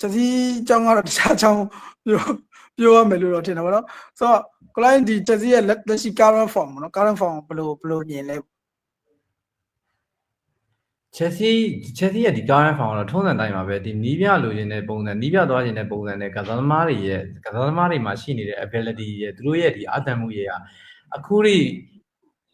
ချက်စီအကြောင်းကတော့တခြားအကြောင်းပြောပြောရမယ်လို့တော့ထင်တာပေါ့နော်ဆိုတော့ client ဒီချက်စီရဲ့လက်လက်ရှိ current form ပေါ့နော် current form ဘယ်လိုဘယ်လိုမြင်လဲချက်စီချက်စီရဲ့ဒီ current form တော့ထုံးစံတိုင်းပါပဲဒီနီးပြလိုချင်တဲ့ပုံစံနီးပြသွားချင်တဲ့ပုံစံနဲ့ကစားသမားတွေရဲ့ကစားသမားတွေမှာရှိနေတဲ့ ability ရဲ့သူတို့ရဲ့ဒီအတန်မှုရဲ့အခုထိ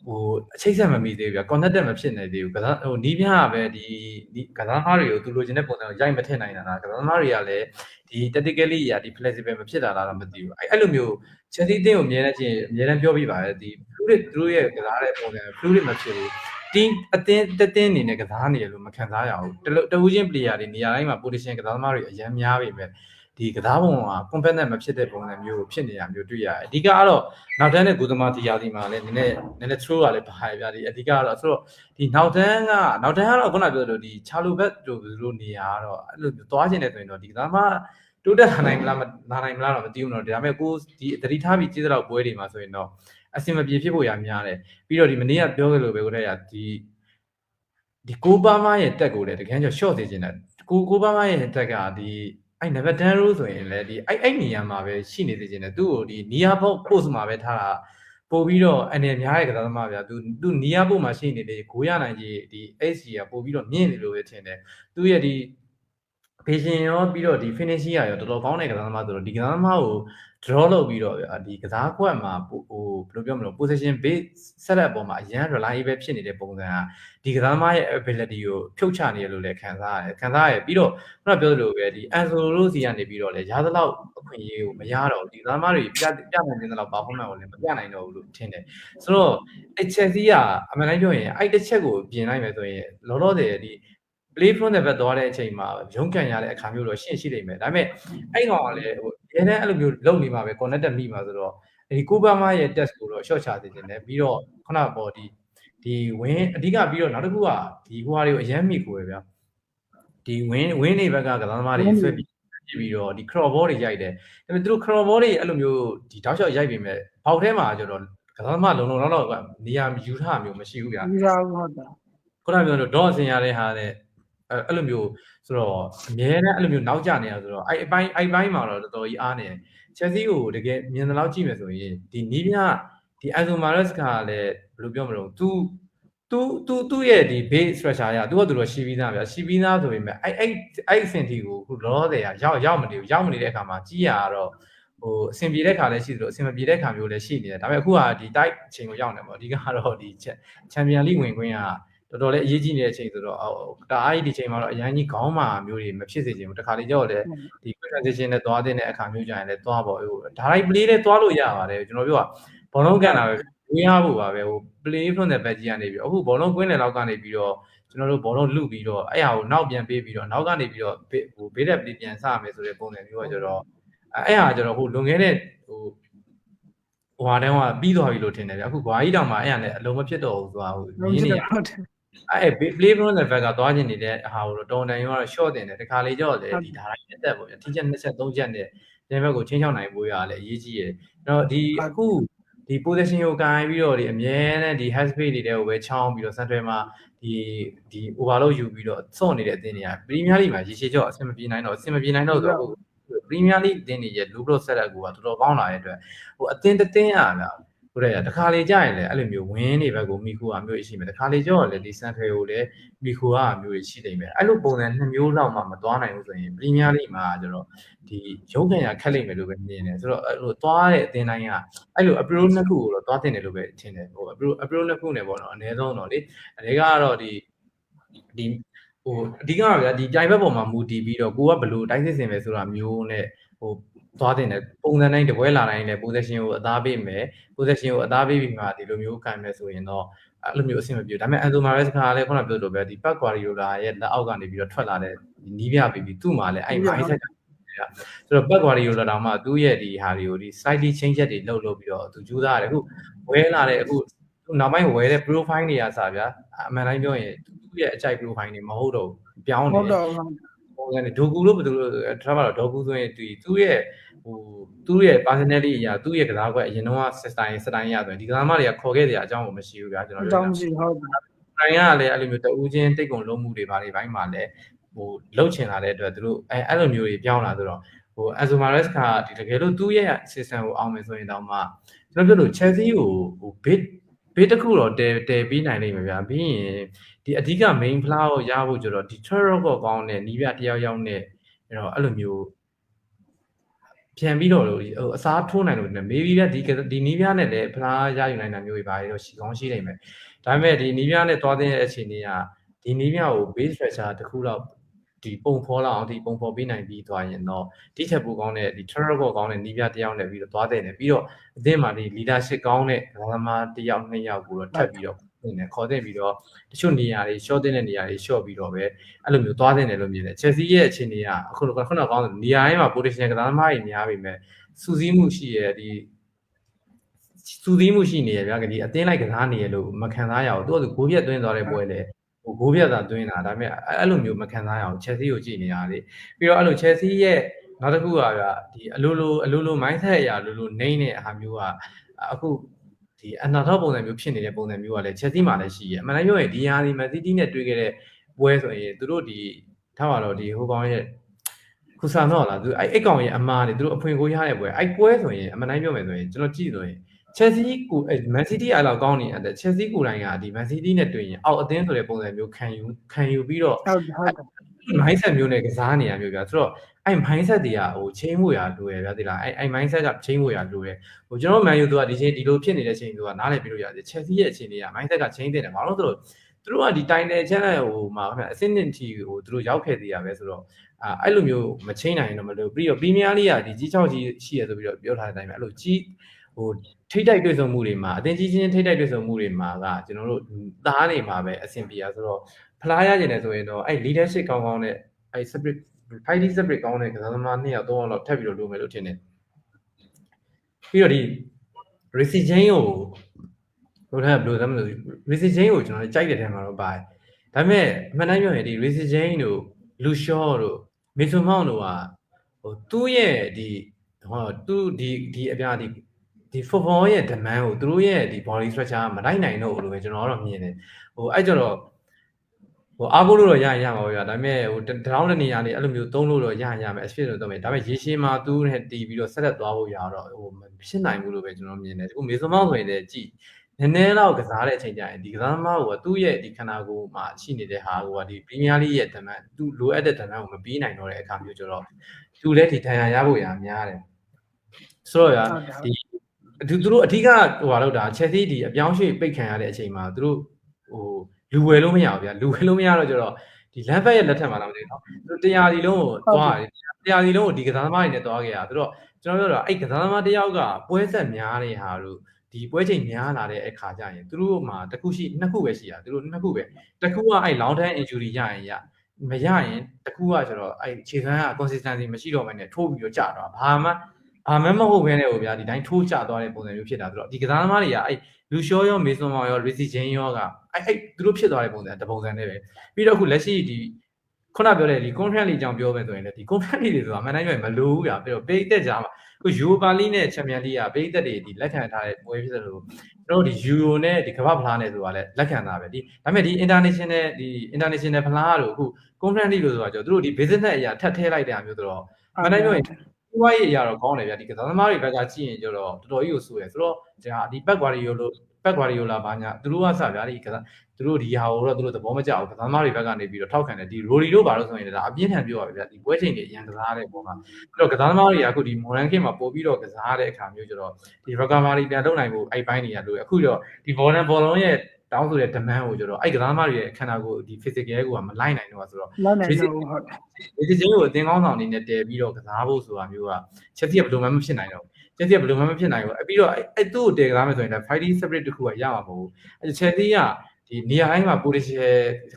ဟိုအချိတ်ဆက်မမိသေးဘူးဗျာ connected မဖြစ်နေသေးဘူးကစားဟိုနီးပြကပဲဒီဒီကစားသမားတွေကိုသူလိုချင်တဲ့ပုံစံကိုရိုက်မထည့်နိုင်တာလားကစားသမားတွေကလည်းဒီ tactically ရာဒီ flexible မဖြစ်တာလားတော့မသိဘူးအဲ့အဲ့လိုမျိုးချက်စီအသင်းကိုအများနဲ့ချင်းအများနဲ့ပြောပြပါတယ်ဒီ fluid သူတို့ရဲ့ကစားတဲ့ပုံစံ fluid မဖြစ်ဘူး team အသင်းတသင်းအနေနဲ့ကစားနေရလို့မခံစားရဘူးတလို့တဝူးချင်း player တွေနေရာတိုင်းမှာ position ကစားသမားတွေအများများပြီပဲ ဒီကစားပုံက competitive မဖြစ်တဲ့ပုံစံမျိုးဖြစ်နေတာမျိုးတွေ့ရတယ်အဓိကကတော့နောက်တန်းနဲ့ဂူသမာတီယာဒီမှာလည်းနည်းနည်းနည်းနည်း throw ကလည်းပါရပြဒီအဓိကကတော့ဆိုတော့ဒီနောက်တန်းကနောက်တန်းကတော့ခုနပြောသလိုဒီချာလိုဘက်တို့တို့နေရာကတော့အဲ့လိုသွားခြင်းတဲ့ဆိုရင်တော့ဒီကစားသမားတိုးတက်နိုင်မလားမနိုင်မလားတော့မသိဘူးတော့ဒါပေမဲ့ကိုဒီသတိထားပြီးကြည့်တဲ့တော့ပွဲတွေမှာဆိုရင်တော့အဆင်မပြေဖြစ်ဖို့ရများတယ်ပြီးတော့ဒီမနေ့ကပြောခဲ့လို့ပဲကိုတဲ့ကဒီဒီကိုဘာမာရဲ့တက်ကိုလည်းတကယ်ကြော short သေးခြင်းတယ်ကိုကိုဘာမာရဲ့တက်ကဒီ အဲ့နံပါတ်10 row ဆိုရင်လည်းဒီအဲ့အဲ့နေရာမှာပဲရှိနေသေးခြင်းတယ်သူ့ကိုဒီနီယာဘော့ post မှာပဲထားတာပို့ပြီးတော့အနေများရဲ့ကစားသမားဗျာသူသူနီယာဘော့မှာရှိနေတဲ့ဂိုးရနိုင်ကြီးဒီ SC ကပို့ပြီးတော့မြင့်နေလို့ပဲထင်တယ်သူရဲ့ဒီဖေရှင်ရောပြီးတော့ဒီ finishing ရောတော်တော်ကောင်းတဲ့ကစားသမားဆိုတော့ဒီကစားသမားကို draw လုပ်ပြီးတော့ဗျာဒီကစားကွက်မှာဟိုဘယ်လိုပြောမလဲ position base setup ပေါ်မှာအရန် reliable ဖြစ်နေတဲ့ပုံစံကဒီကစားသမားရဲ့ ability ကိုဖြုတ်ချနေရလို့လည်းခံစားရတယ်ခံစားရတယ်ပြီးတော့ခုနပြောသလိုပဲဒီ Anzo လို့စီကနေပြီးတော့လည်းရသလောက်အခွင့်အရေးကိုမရတော့ဒီကစားသမားတွေပြပြနိုင်တဲ့လောက် performance ကိုလည်းမပြနိုင်တော့ဘူးလို့ထင်တယ်ဆိုတော့အဲ့ Chelsea ကအမှန်တိုင်းပြောရင်အဲ့တစ်ချက်ကိုပြင်လိုက်မယ်ဆိုရင်လောလောဆယ်ဒီ play from the back သွားတဲ့အချိန်မှာရုံးကန်ရတဲ့အခါမျိုးတော့ရှင်းရှိနေမယ်ဒါပေမဲ့အဲ့ကောင်ကလည်းဟိုအရင်တည်းအဲ့လိုမျိုးလုံနေမှာပဲ connected မိမှာဆိုတော့ဒီကိုဘာမာရဲ့ test ကိုတော့ short ချသေးတယ်ပြီးတော့ခုနပေါ်ဒီဒီဝင်းအဓိကပြီးတော့နောက်တစ်ခုကဒီဟိုဟာတွေကိုအရင်မိကိုပဲဗျာဒီဝင်းဝင်းနေဘက်ကကစားသမားတွေဆွဲပြီးပြပြီးတော့ဒီ cross ball တွေရိုက်တယ်ဒါပေမဲ့သူတို့ cross ball တွေအဲ့လိုမျိုးဒီတောက်လျှောက်ရိုက်ပြီးမဲ့ဘောက်ထဲမှာကျတော့ကစားသမားလုံလုံလောက်လောက်ကနေရာယူထားမျိုးမရှိဘူးဗျာဒီစားဟုတ်တာခုနပြောလို့ဒေါ့အစင်ရတဲ့ဟာတဲ့ အဲ့အဲ့လိုမျိုးဆိုတော့အမြဲတမ်းအဲ့လိုမျိုးနောက်ကျနေတာဆိုတော့အဲ့အပိုင်းအဲ့ပိုင်းမှာတော့တော်တော်ကြီးအားနေချက်စီကိုတကယ်မြင်တဲ့လောက်ကြည့်မယ်ဆိုရင်ဒီနီးမြဒီအန်ဆိုမာရက်စ်ကလည်းဘယ်လိုပြောမလို့ तू तू तू သူ့ရဲ့ဒီ base structure ရ तू ကသူတော့ရှိပြီးသားဗျာရှိပြီးသားဆိုပေမဲ့အဲ့အဲ့အဲ့အဆင့်တီကိုခုလောလောဆယ်ကရောက်ရောက်မနေဘူးရောက်မနေတဲ့အခါမှာကြီးရတော့ဟိုအဆင်ပြေတဲ့ခါလည်းရှိသလိုအဆင်မပြေတဲ့ခါမျိုးလည်းရှိနေတယ်ဒါပေမဲ့အခုကဒီ type အချိန်ကိုရောက်နေပေါ့အဓိကတော့ဒီချန်ပီယံလိဝင်ခွင့်က တော်တော်လေးအရေးကြီးနေတဲ့အချိန်ဆိုတော့ဒါအားကြီးဒီချိန်မှာတော့အရန်ကြီးခေါင်းမာမျိုးတွေမဖြစ်စေချင်ဘူးတခါလေကြောက်လည်းဒီ transition နဲ့သွားတဲ့အခါမျိုးကြရင်လည်းသွားပေါ့ဟိုဒါလိုက် play နဲ့သွားလို့ရပါတယ်ကျွန်တော်ပြောတာဘောလုံးကန်တာပဲဝေးရဖို့ပါပဲဟို play from the back ကြီးကနေပြီးအခုဘောလုံးကွင်းနယ်လောက်ကနေပြီးတော့ကျွန်တော်တို့ဘောလုံးလုပြီးတော့အဲ့ဟာကိုနောက်ပြန်ပေးပြီးတော့နောက်ကနေပြီးတော့ဟိုဘေးတက် play ပြန်စရမယ်ဆိုတဲ့ပုံစံမျိုးကကျတော့အဲ့ဟာကျတော့ဟိုလွန်ခဲ့တဲ့ဟိုဟိုဟာတန်းကပြီးသွားပြီလို့ထင်တယ်ဗျအခုဂွာကြီးတောင်မှအဲ့ဟာလည်းအလုံးမဖြစ်တော့ဘူးဆိုတာဟိုရင်းနေရဟုတ်တယ် အဲ့ play from the back ကသွားခြင်းနေတဲ့ဟာကိုတော့တော်တန်ရောတော့ short တင်တယ်တခါလေကြောက်တယ်ဒီဒါတိုင်းတက်ပေါ့ဗျာထိချက်23ချက်နဲ့ဒီဘက်ကိုချင်းချောင်းနိုင်ဖို့ရလည်းအရေးကြီးရယ်အဲ့တော့ဒီအခုဒီ position ကိုကန်ပြီးတော့ဒီအမြဲတမ်းဒီ head space တွေကိုပဲချောင်းပြီးတော့ center မှာဒီဒီ overload ယူပြီးတော့စော့နေတဲ့အသင်းတွေက Premier League မှာရေရှည်ကြောအဆင်မပြေနိုင်တော့အဆင်မပြေနိုင်တော့ဆိုတော့ Premier League အသင်းတွေရဲ့ low block setup ကတော်တော်ကောင်းလာတဲ့အတွက်ဟိုအသင်းတစ်သင်းอ่ะ ဗျာဟိုတဲ့တခါလေကြာရင်လည်းအဲ့လိုမျိုးဝင်းနေဘက်ကိုမိခိုအမျိုးရှိမယ်တခါလေကြောလည်းဒီစန်ထွေကိုလည်းမိခိုကအမျိုးရှိနေမယ်အဲ့လိုပုံစံနှစ်မျိုးလောက်မှမသွားနိုင်ဘူးဆိုရင်ပရီးမီးယားလိမှာကျတော့ဒီရုံးကန်ရခက်လိမ့်မယ်လို့ပဲမြင်တယ်ဆိုတော့အဲ့လိုသွားတဲ့အသင်းတိုင်းကအဲ့လို approach နှစ်ခုကိုတော့သွားတင်တယ်လို့ပဲထင်တယ်ဟို approach approach နှစ်ခုနဲ့ပေါ့နော်အနည်းဆုံးတော့လေအနေကတော့ဒီဒီဟိုအဓိကကဗျာဒီကြိုင်ဘက်ပေါ်မှာမူတည်ပြီးတော့ကိုကဘယ်လိုတိုက်စစ်စင်ပဲဆိုတာမျိုးနဲ့ဟို သွားတင်တယ်ပုံစံတိုင်းတပွဲလာတိုင်းလည်း position ကိုအသားပေးမယ် position ကိုအသားပေးပြီးမှဒီလိုမျိုးခံမယ်ဆိုရင်တော့အဲ့လိုမျိုးအဆင်မပြေဒါပေမဲ့ Anzo Mares ကလည်းခုနပြောလို့ပဲဒီ Pep Guardiola ရဲ့လက်အောက်ကနေပြီးတော့ထွက်လာတဲ့နီးပြပြီးပြီးသူ့မှာလည်းအဲ့ mindset ကဆိုတော့ Pep Guardiola တောင်မှသူ့ရဲ့ဒီဟာတွေကိုဒီ slightly change ချက်တွေလုပ်လုပ်ပြီးတော့သူကြိုးစားရတယ်အခုဝဲလာတဲ့အခုနောက်ပိုင်းဝဲတဲ့ profile တွေကစဗျာအမှန်တိုင်းပြောရင်သူ့ရဲ့အကြိုက် profile တွေမဟုတ်တော့ပြောင်းနေဟုတ်တော့ ပုံစံနဲ့ဒိုကူလို့ဘယ်လိုလဲဒါမှတော့ဒိုကူဆိုရင်သူသူ့ရဲ့ဟိုသူ့ရဲ့ personality အရာသူ့ရဲ့ကစားကွက်အရင်တော့စတိုင်စတိုင်ရဆိုရင်ဒီကစားမတွေကခေါ်ခဲ့တဲ့အကြောင်းကိုမရှိဘူးဗျာကျွန်တော်အပြောကြောင်းတာရှိဟုတ်တယ်တိုင်ကလည်းအဲ့လိုမျိုးတူးချင်းတိတ်ကုန်လုံးမှုတွေဘာတွေဘိုင်းမှာလည်းဟိုလှုပ်ချင်လာတဲ့အတွက်သူတို့အဲအဲ့လိုမျိုးတွေပြောင်းလာဆိုတော့ဟို Azumares ကဒီတကယ်လို့သူ့ရဲ့ system ကိုအောင်မယ်ဆိုရင်တော့မှကျွန်တော်ပြောလို့ Chelsea ကိုဟို bid ဘေးတစ်ခုတော့တဲတဲပြီးနိုင်လိမ့်မယ်ဗျာပြီးရင် ဒီအဓိက main flower ကိုရဖို့ကြတော့ဒီ Trevor ကိုကောင်းတဲ့နီးပြတယောက်ယောက်နဲ့အဲ့တော့အဲ့လိုမျိုးပြန်ပြီးတော့ဟိုအစားထိုးနိုင်လို့ね maybe ကဒီဒီနီးပြနဲ့လည်းဖလားရယူနိုင်တာမျိုးတွေပါတော့ရှိကောင်းရှိနိုင်မယ်ဒါပေမဲ့ဒီနီးပြနဲ့သွားတဲ့အခြေအနေကဒီနီးပြကို base structure တစ်ခုတော့ဒီပုံဖော်လာအောင်ဒီပုံဖော်ပေးနိုင်ပြီးသွားရင်တော့ဒီချက်ပူကောင်းတဲ့ဒီ Trevor ကိုကောင်းတဲ့နီးပြတယောက်နဲ့ပြီးတော့သွားတဲ့နေပြီးတော့အသင်းမှာဒီ leadership ကောင်းတဲ့ဘာသမားတယောက်နှစ်ယောက်ကိုတော့ထပ်ပြီးတော့ နေခေါ်တဲ့ပြီးတော့တချို့နေရာတွေ short တဲ့နေရာတွေ short ပြီးတော့ပဲအဲ့လိုမျိုးသွားတဲ့နေလို့မြင်တယ် Chelsea ရဲ့အခြေအနေကအခုခုနကကောင်းတယ်နေရာတိုင်းမှာ position ကစားသမားတွေများပြီမဲ့စူးစီးမှုရှိရဒီစူးစီးမှုရှိနေရဗျာကဒီအသင်းလိုက်ကစားနေရလို့မခံစားရအောင်သူကဂိုးပြတ်သွင်းသွားတဲ့ပွဲလေဟိုဂိုးပြတ်သာသွင်းတာဒါပေမဲ့အဲ့လိုမျိုးမခံစားရအောင် Chelsea ကိုကြည့်နေရလေပြီးတော့အဲ့လို Chelsea ရဲ့နောက်တစ်ခုကဗျာဒီအလိုလိုအလိုလို mindset အရာလိုလိုနှိမ့်တဲ့အားမျိုးကအခု ဒီအနာတော့ပုံစံမျိုးဖြစ်နေတဲ့ပုံစံမျိုးကလည်း Chelsea မှာလည်းရှိရအမှန်တမ်းပြောရင်ဒီဟာဒီ Man City နဲ့တွေ့ခဲ့တဲ့ပွဲဆိုရင်သူတို့ဒီထားပါတော့ဒီဟိုကောင်ရဲ့ခုဆာတော့လားသူအဲ့အဲ့ကောင်ရဲ့အမားတွေသူတို့အဖွင့်ကိုရတဲ့ပွဲအဲ့ပွဲဆိုရင်အမှန်တမ်းပြောမယ်ဆိုရင်ကျွန်တော်ကြည့်ဆိုရင် Chelsea ကိုအဲ Man City အဲ့လောက်ကောင်းနေတယ် Chelsea ကိုယ်တိုင်ကဒီ Man City နဲ့တွေ့ရင်အောက်အသင်းဆိုတဲ့ပုံစံမျိုးခံယူခံယူပြီးတော့ဟုတ်တယ်ဟုတ်တယ် mindset မျိုးနဲ့ကစားနေရမျိုးဗျာဆိုတော့အဲ့ mindset တွေကဟို change ဖို့ရလိုရဗျာဒီလားအဲ့အဲ့ mindset က change ဖို့ရလိုရဟိုကျွန်တော် Man U တို့ကဒီချိန်ဒီလိုဖြစ်နေတဲ့ချိန်တို့ကနားလည်ပြီးလို့ရတယ် Chelsea ရဲ့အခြေအနေက mindset က change တဲ့တယ်ဘာလို့ဆိုတော့သူတို့ကဒီ title challenge ဟိုမှာခင်ဗျအဆင့်နှစ်တီဟိုသူတို့ရောက်ခဲ့သေးရပဲဆိုတော့အာအဲ့လိုမျိုးမ change နိုင်ရင်တော့မလို့ပြီးတော့ Premier League ကဒီကြီး6ကြီးရှိရဆိုပြီးတော့ပြောထားတဲ့အတိုင်းပဲအဲ့လိုကြီး ဟိုထိတ်တိုက်တွေ့ဆုံမှုတွေမှာအတင်းကြီးချင်းထိတ်တိုက်တွေ့ဆုံမှုတွေမှာကကျွန်တော်တို့သားနေမှာပဲအဆင်ပြေရဆိုတော့ဖလားရကျင်တယ်ဆိုရင်တော့အဲ့ leadership ကောင်းကောင်းနဲ့အဲ့ separate fighting separate ကောင်းတဲ့ကစားသမားနှစ်ယောက်သုံးယောက်လောက်ထပ်ပြီးတော့လိုမယ်လို့ထင်တယ်ပြီးတော့ဒီ Racy Jane ကိုဟိုထက်ဘယ်လိုလဲမလို့ Racy Jane ကိုကျွန်တော်ကြိုက်တဲ့ထဲမှာတော့ပါတယ်ဒါပေမဲ့အမှန်တမ်းပြောရင်ဒီ Racy Jane တို့ Lucio တို့ Mason Mount တို့ကဟိုသူ့ရဲ့ဒီဟောသူဒီဒီအပြားဒီ ဒီ football ရဲ့ demand ကိုသူတို့ရဲ့ဒီ body structure မနိုင်နိုင်တော့ဘူးလို့ပဲကျွန်တော်ကတော့မြင်တယ်ဟိုအဲ့ကြတော့ဟိုအားကိုးလို့တော့ရရင်ရမှာပဲဗျာဒါပေမဲ့ဟိုတရောင်းတဲ့နေရာနေအဲ့လိုမျိုးသုံးလို့တော့ရရင်ရမယ် experience တော့မယ်ဒါပေမဲ့ရေရှည်မှာသူ့နဲ့တီးပြီးတော့ဆက်လက်သွားဖို့ရတော့ဟိုမဖြစ်နိုင်ဘူးလို့ပဲကျွန်တော်မြင်တယ်အခုမေဇွန်မောင်းဆိုရင်လည်းကြည့်နည်းနည်းတော့ကစားတဲ့အချိန်ကျရင်ဒီကစားသမားကသူ့ရဲ့ဒီခန္ဓာကိုယ်မှာရှိနေတဲ့ဟာကဒီပရီးမီးယားလိရဲ့တမန်သူလိုအပ်တဲ့တမန်ကိုမပြီးနိုင်တော့တဲ့အခါမျိုးကျတော့သူလည်းဒီဒဏ်ရာရဖို့ရများတယ်ဆိုတော့ရဒီ သူတို့အထူးကဟိုဟာလောက်တာချက်စီဒီအပြောင်းရွှေ့ပိတ်ခံရတဲ့အချိန်မှာသူတို့ဟိုလူဝယ်လို့မရဘူးဗျာလူဝယ်လို့မရတော့ကျတော့ဒီလမ်းဘက်ရဲ့လက်ထက်မှာလာမသိဘူးနော်သူတရားစီလုံးကိုသွားတယ်တရားစီလုံးကိုဒီကစားသမားတွေနဲ့သွားခဲ့ရသူတို့ကျွန်တော်ပြောတာအဲ့ကစားသမားတယောက်ကပွဲဆက်များတဲ့ဟာတို့ဒီပွဲချိန်များလာတဲ့အခါကျရင်သူတို့မှာတစ်ခုရှိနှစ်ခုပဲရှိတာသူတို့နှစ်ခုပဲတစ်ခုကအဲ့ long term injury ရရင်ရမရရင်တစ်ခုကကျတော့အဲ့ခြေခံက consistency မရှိတော့ဘဲနဲ့ထိုးပြီးတော့ကြာတော့ဘာမှ ဘာမှမဟုတ်ဘဲနဲ့ဟိုဗျာဒီတိုင်းထိုးကျသွားတဲ့ပုံစံမျိုးဖြစ်တာဆိုတော့ဒီကစားသမားတွေကအဲ့လူရှောရောမေဆွန်မောင်ရောရီစီဂျင်းရောကအဲ့အဲ့သူတို့ဖြစ်သွားတဲ့ပုံစံတပုံစံနဲ့ပဲပြီးတော့အခုလက်ရှိဒီခုနပြောတဲ့ဒီ contract လေးကြောင့်ပြောမယ်ဆိုရင်လည်းဒီ contract လေးတွေဆိုတာအမှန်တမ်းပြောရင်မလိုဘူးဗျာပြီးတော့ပိတ်သက်ကြမှာခုယူပါလီနဲ့ချန်ပီယံလိကပိတ်သက်တွေဒီလက်ခံထားတဲ့ပွဲဖြစ်သလိုကျွန်တော်တို့ဒီယူရိုနဲ့ဒီကမ္ဘာဖလားနဲ့ဆိုတာလည်းလက်ခံတာပဲဒီဒါပေမဲ့ဒီ international ဒီ international ဖလားတို့အခု contract လေးလို့ဆိုတာကြောင့်သူတို့ဒီ business အရာထပ်ထည့်လိုက်တဲ့အမျိုးဆိုတော့အမှန်တမ်းပြောရင် ဒီဝိုင်းရဲ့အရာတော့ကောင်းတယ်ဗျာဒီကစားသမားတွေဘက်ကကြည့်ရင်ကျတော့တော်တော်ကြီးကိုဆိုရယ်ဆိုတော့ဒါဒီဘက်ကွာရီယိုလိုဘက်ကွာရီယိုလာဘာညာသူတို့ကစဗျာဒီကစားသူတို့ဒီဟာကိုတော့သူတို့သဘောမကျဘူးကစားသမားတွေဘက်ကနေပြီးတော့ထောက်ခံတယ်ဒီရိုဒီတို့ဘာလို့ဆိုရင်ဒါအပြင်းထန်ပြောပါဗျာဒီပွဲချိန်တွေအရင်ကစားတဲ့ပုံမှာပြီးတော့ကစားသမားတွေကအခုဒီမော်ရန်ကင်မှာပို့ပြီးတော့ကစားတဲ့အခါမျိုးကျတော့ဒီ recovery ပြန်လုပ်နိုင်ဖို့အဲ့ပိုင်းတွေကလို့အခုတော့ဒီ Bolton Bolton ရဲ့ တောင်းဆိုတဲ့ demand ကိုကျတော့အဲ့ကစားသမားတွေရဲ့ခန္ဓာကိုယ်ဒီ physical ကိုကမလိုက်နိုင်တော့ဆိုတော့လောက်နိုင်တော့ဟုတ်တယ်ဒီချင်းကိုအသင်းကောင်းဆောင်အနေနဲ့တည်ပြီးတော့ကစားဖို့ဆိုတာမျိုးကချက်စီကဘယ်လိုမှမဖြစ်နိုင်တော့ချက်စီကဘယ်လိုမှမဖြစ်နိုင်ဘူးအပြီးတော့အဲ့သူ့ကိုတည်ကစားမယ်ဆိုရင်လည်း fighting spirit တခုကရမှာမဟုတ်ဘူးအဲ့ချက်စီကဒီနေရာတိုင်းမှာ potential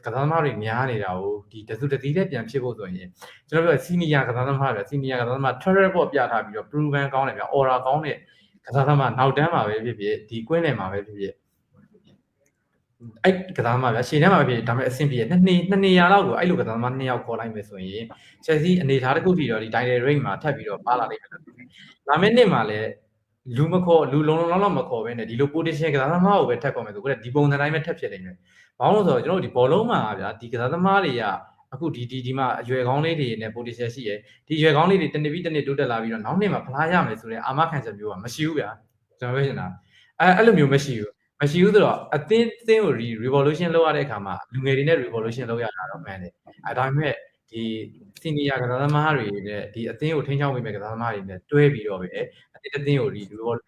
ကစားသမားတွေများနေတာကိုဒီတစုတစည်းနဲ့ပြန်ဖြစ်ဖို့ဆိုရင်ကျွန်တော်ပြော senior ကစားသမားတွေ senior ကစားသမား travel ပေါ့ပြထားပြီးတော့ proven ကောင်းတယ်ဗျ aura ကောင်းတဲ့ကစားသမားနောက်တန်းမှာပဲဖြစ်ဖြစ်ဒီကွင်းလယ်မှာပဲဖြစ်ဖြစ် အဲ့ကစားသမားဗျရှေ့ထဲမှာပဲဖြစ်ဒါပေမဲ့အဆင်ပြေနှစ်နှစ်နှစ်နေရာလောက်ကိုအဲ့လိုကစားသမားနှစ်ယောက်ခေါ်လိုက်မယ်ဆိုရင် Chelsea အနေထားတစ်ခုထိတော့ဒီ title range မှာထပ်ပြီးတော့ပါလာလိမ့်မယ်။လာမယ့်နှစ်မှာလည်းလူမခေါ်လူလုံးလုံးလောက်မခေါ်ဘဲနဲ့ဒီလို position ကစားသမားကိုပဲထပ်ခေါ်မယ်ဆိုတော့ဒီပုံစံတိုင်းပဲထပ်ဖြစ်နေတယ်။ဘာလို့လဲဆိုတော့ကျွန်တော်တို့ဒီဘောလုံးမှာဗျာဒီကစားသမားတွေကအအခုဒီဒီဒီမှာအရွယ်ကောင်းလေးတွေနဲ့ potential ရှိရယ်ဒီအရွယ်ကောင်းလေးတွေတနေ့ပြီးတနေ့တိုးတက်လာပြီးတော့နောက်နှစ်မှာဖလားရမယ်ဆိုတဲ့အာမခံချက်မျိုးကမရှိဘူးဗျာကျွန်တော်ပြောချင်တာအဲအဲ့လိုမျိုးမရှိဘူး မရှိဘူးဆိုတော့အသင်းအသင်းကို revolution လုပ်ရတဲ့အခါမှာလူငယ်တွေနဲ့ revolution လုပ်ရတာတော့မှန်တယ်အဲဒါပေမဲ့ဒီ senior ကစားသမားတွေနဲ့ဒီအသင်းကိုထိန်းချောင်းပေးမဲ့ကစားသမားတွေနဲ့တွဲပြီးတော့ပဲအသင်းအသင်းကို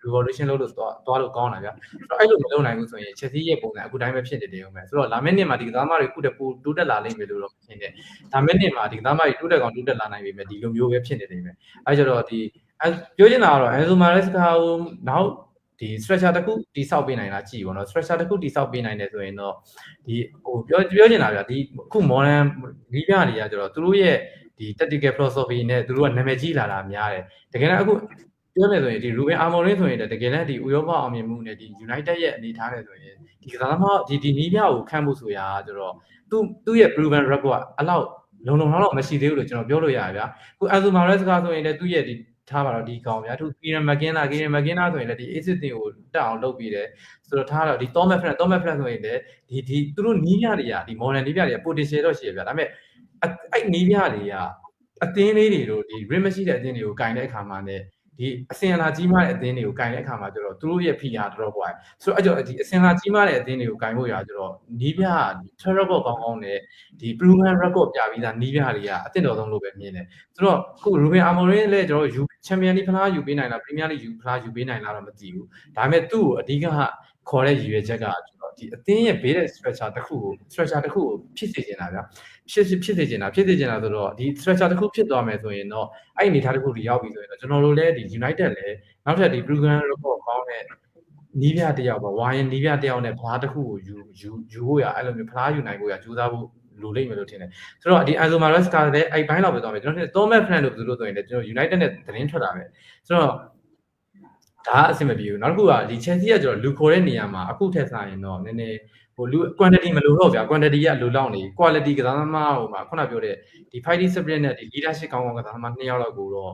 revolution လုပ်လို့သွားသွားလို့ကောင်းတာဗျအဲ့လိုမလုပ်နိုင်ဘူးဆိုရင် Chelsea ရဲ့ပုံစံအခုတိုင်းပဲဖြစ်နေတယ်ဦးမယ်ဆိုတော့လာမယ့်နှစ်မှာဒီကစားသမားတွေခုတည်းပိုတိုးတက်လာလိမ့်မယ်လို့တော့ထင်တယ်ဒါမယ့်နှစ်မှာဒီကစားသမားတွေတိုးတက်ကောင်တိုးတက်လာနိုင်ပြီမဲ့ဒီလိုမျိုးပဲဖြစ်နေတယ်မယ်အဲကြတော့ဒီပြောချင်တာကတော့ Enzo Maresca ကိုနောက် ဒီ structure တစ်ခုတိဆောက်ပေးနိုင်လားကြည်ပေါ့နော် structure တစ်ခုတိဆောက်ပေးနိုင်တယ်ဆိုရင်တော့ဒီဟိုပြောပြောချင်တာဗျာဒီအခု modern ဒီပြတွေကကျတော့သူတို့ရဲ့ဒီ tactical philosophy နဲ့သူတို့ကနာမည်ကြီးလာတာများတယ်တကယ်တော့အခုပြောမယ်ဆိုရင်ဒီ Ruben Amorim ဆိုရင်တကယ်လည်းဒီဥရောပအောင်မြင်မှုနဲ့ဒီ United ရဲ့အနေထားနဲ့ဆိုရင်ဒီကစားသမားဒီဒီနီးပြကိုခန့်ဖို့ဆိုရာကျတော့သူသူ့ရဲ့ proven record ကအလောက်လုံလုံလောက်လောက်မရှိသေးဘူးလို့ကျွန်တော်ပြောလို့ရတယ်ဗျာအခု Enzo Maresca ဆိုရင်လည်းသူ့ရဲ့ဒီ ထားပါတော့ဒီကောင်ဗျာသူကီရန်မကင်နာကီရန်မကင်နာဆိုရင်လည်းဒီ acid တင်ကိုတက်အောင်လုပ်ပြီးတယ်ဆိုတော့ထားတော့ဒီ Thomas Frank Thomas Frank ဆိုရင်လည်းဒီဒီသူတို့နီးပြတွေကဒီ modern နီးပြတွေက potential တော့ရှိရဗျာဒါပေမဲ့အဲ့နီးပြတွေကအသင်းလေးတွေတို့ဒီ rim မရှိတဲ့အသင်းတွေကိုကင်တဲ့အခါမှာ ਨੇ ဒီအစင်လာကြီးမားတဲ့အသင်းတွေကိုကင်တဲ့အခါမှာကျတော့သူတို့ရဲ့ PR တော်တော်ပွားတယ်ဆိုတော့အဲ့ကြောင့်ဒီအစင်လာကြီးမားတဲ့အသင်းတွေကိုကင်ဖို့ရကျတော့နီးပြ terrible ကောင်းကောင်းနဲ့ဒီ proven record ပြပြီးသားနီးပြတွေကအသင့်တော်ဆုံးလို့ပဲမြင်တယ်ဆိုတော့ခု Ruben Amorim လည်းကျွန်တော်ယူ Champion League ဖလားယူပေးနိုင်လား Premier League ယူဖလားယူပေးနိုင်လားတော့မသိဘူးဒါပေမဲ့သူ့ကိုအဓိကခေါ်တဲ့ရည်ရွယ်ချက်ကကျွန်တော်ဒီအသင်းရဲ့ဘေးတဲ့ structure တစ်ခုကို structure တစ်ခုကိုဖြစ်စေချင်တာဗျာ ဖြစ်ဖြစ်စေချင်တာဖြစ်စေချင်တာဆိုတော့ဒီ structure တစ်ခုဖြစ်သွားမယ်ဆိုရင်တော့အဲ့အနေထားတစ်ခုတွေရောက်ပြီဆိုရင်တော့ကျွန်တော်တို့လည်းဒီ United လည်းနောက်ထပ်ဒီ program record ကောင်းတဲ့နီးပြတယောက်ပါဝါရင်နီးပြတယောက်နဲ့ဖလားတစ်ခုကိုယူယူယူဖို့ရအဲ့လိုမျိုးဖလားယူနိုင်ဖို့ရကြိုးစားဖို့လိုလိမ့်မယ်လို့ထင်တယ်ဆိုတော့ဒီ Enzo Maresca လည်းအဲ့ဘိုင်းလောက်ပဲသွားမယ်ကျွန်တော်တို့ Thomas Frank တို့ဘယ်လိုဆိုရင်လည်းကျွန်တော် United နဲ့သတင်းထွက်တာပဲဆိုတော့ဒါအဆင်မပြေဘူးနောက်တစ်ခုကဒီ Chelsea ကကျွန်တော်လူခေါ်တဲ့နေရာမှာအခုထက်ဆိုင်ရင်တော့နည်းနည်း ဟိုလူ quantity မလိုတော့ဗျာ quantity ကလိုလောက်နေ quality ကစားသမားဟိုမှာခုနပြောတဲ့ဒီ fighting spirit နဲ့ဒီ leadership ကောင်းကောင်းကစားသမားနှစ်ယောက်လောက်ကိုတော့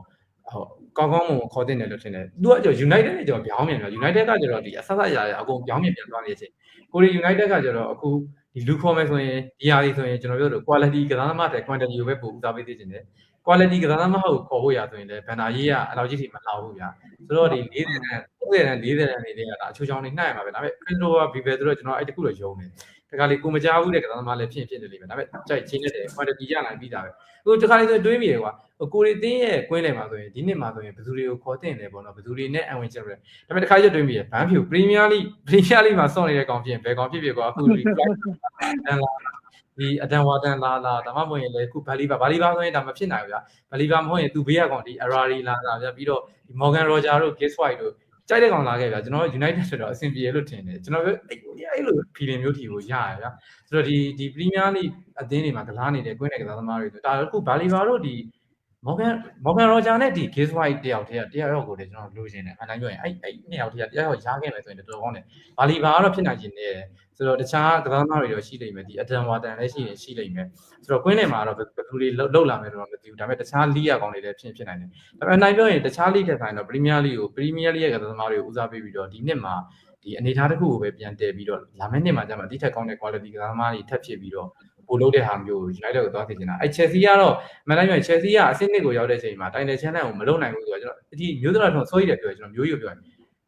ဟိုကောင်းကောင်းမွန်ခေါ်တင်တယ်လို့ထင်တယ်သူကကျွန်တော် United နဲ့ကျွန်တော်ပြောင်းမြန်တယ် United ကကျွန်တော်ဒီအဆက်ဆက်ရရအကုန်ပြောင်းမြန်ပြန်သွားနေတဲ့အချိန်ကိုရီ United ကကျွန်တော်အခုဒီလူခေါ်မယ်ဆိုရင်ဒီဟာလေးဆိုရင်ကျွန်တော်ပြောလို့ quality ကစားသမားတဲ့ quantity ကိုပဲပို့ဦးစားပေးသိချင်တယ် quality ကစားသမားကိုခေါ်ဖို့ရဆိုရင်လည်းဘန်နာရေးကအလောက်ကြီးထိမလောက်ဘူးဗျာဆိုတော့ဒီ40တန်း30တန်း40တန်းနေတဲ့ကဒါအချိုးချောင်းနေနှိုက်ရမှာပဲဒါပေမဲ့ Christopher Bieber ဆိုတော့ကျွန်တော်အဲ့တခုတော့ယုံတယ်တခါလေကိုမကြားဘူးတဲ့ကစားသမားလည်းဖြစ်ဖြစ်နေလိမ့်မယ်ဒါပေမဲ့ကြိုက်ချင်းနဲ့ quality ရနိုင်ပြီးတာပဲဟိုတခါလေဆိုတွေးမိတယ်ကွာကိုရီတင်းရဲ့ကွင်းလယ်မှာဆိုရင်ဒီနှစ်မှာဆိုရင်ဘယ်သူတွေကိုခေါ်တင်လဲပေါ့နော်ဘယ်သူတွေနဲ့အဝင်ချက်လဲဒါပေမဲ့တခါကျတွေးမိတယ်ဘန်းဖြူ Premier League Premier League မှာစောင့်နေတဲ့ကောင်ဖြစ်ရင်ဘယ်ကောင်ဖြစ်ဖြစ်ကွာအခုဒီ ဒီအဒန်ဝါဒန်လာလာဒါမှမဟုတ်ရင်လည်းခုဘလီဘာဘလီဘာဆိုရင်ဒါမဖြစ်နိုင်ဘူးဗျာဘလီဘာမဟုတ်ရင်သူဘေးကကောင်ဒီအရာရီလာလာဗျာပြီးတော့ဒီ Morgan Roger တို့ Gibbs White တို့ကြိုက်တဲ့ကောင်လာခဲ့ဗျာကျွန်တော် United ဆိုတော့အဆင်ပြေလို့ထင်တယ်ကျွန်တော်အဲ့အဲ့လို feeling မျိုးတီကိုရရဗျာဆိုတော့ဒီဒီ Premier League အသင်းတွေမှာကစားနေတဲ့ကွင်းတဲ့ကစားသမားတွေဆိုဒါအခုဘလီဘာ တို့ဒီ Morgan Morgan Roger နဲ့ဒီ Gibbs White တယောက်တည်းတယောက်ယောက်ကိုလည်းကျွန်တော်လိုချင်တယ်အတိုင်းပြောရင်အဲ့အဲ့နှစ်ယောက်တည်းတယောက်ယောက်ရခဲ့မယ်ဆိုရင်တော်တော်ကောင်းတယ်ဘာလီဘာကတော့ဖြစ်နိုင်ခြင်းနဲ့ဆိုတော့တခြားကစားသမားတွေတော့ရှိလိမ့်မယ်ဒီအဒန်ဝါတန်လည်းရှိရင်ရှိလိမ့်မယ်ဆိုတော့ကွင်းထဲမှာတော့ဘယ်သူတွေလောက်လာမယ်တော့မသိဘူးဒါပေမဲ့တခြားလီးရကောင်တွေလည်းဖြစ်ဖြစ်နိုင်တယ်ဒါပေမဲ့နိုင်ပြောရင်တခြားလီးထက်ဆိုင်တော့ Premier League ကို Premier League ရဲ့ကစားသမားတွေကိုဦးစားပေးပြီးတော့ဒီနှစ်မှာဒီအနေထားတစ်ခုကိုပဲပြန်တည်ပြီးတော့လာမယ့်နှစ်မှာကျမှဒီထက်ကောင်းတဲ့ quality ကစားသမားတွေထပ်ဖြစ်ပြီးတော့ ပို့လို့တဲ့ဟာမျိုး United ကိုသွားသိချင်တာအဲ Chelsea ကတော့မန်လိုက်ပြန် Chelsea ကအဆင့်နှစ်ကိုရောက်တဲ့အချိန်မှာ Title Challenge ကိုမလုပ်နိုင်ဘူးဆိုတော့ကျွန်တော်ဒီမျိုးသားတော့ဆိုရည်တယ်ပြောကျွန်တော်မျိုးရိုးပြောရင်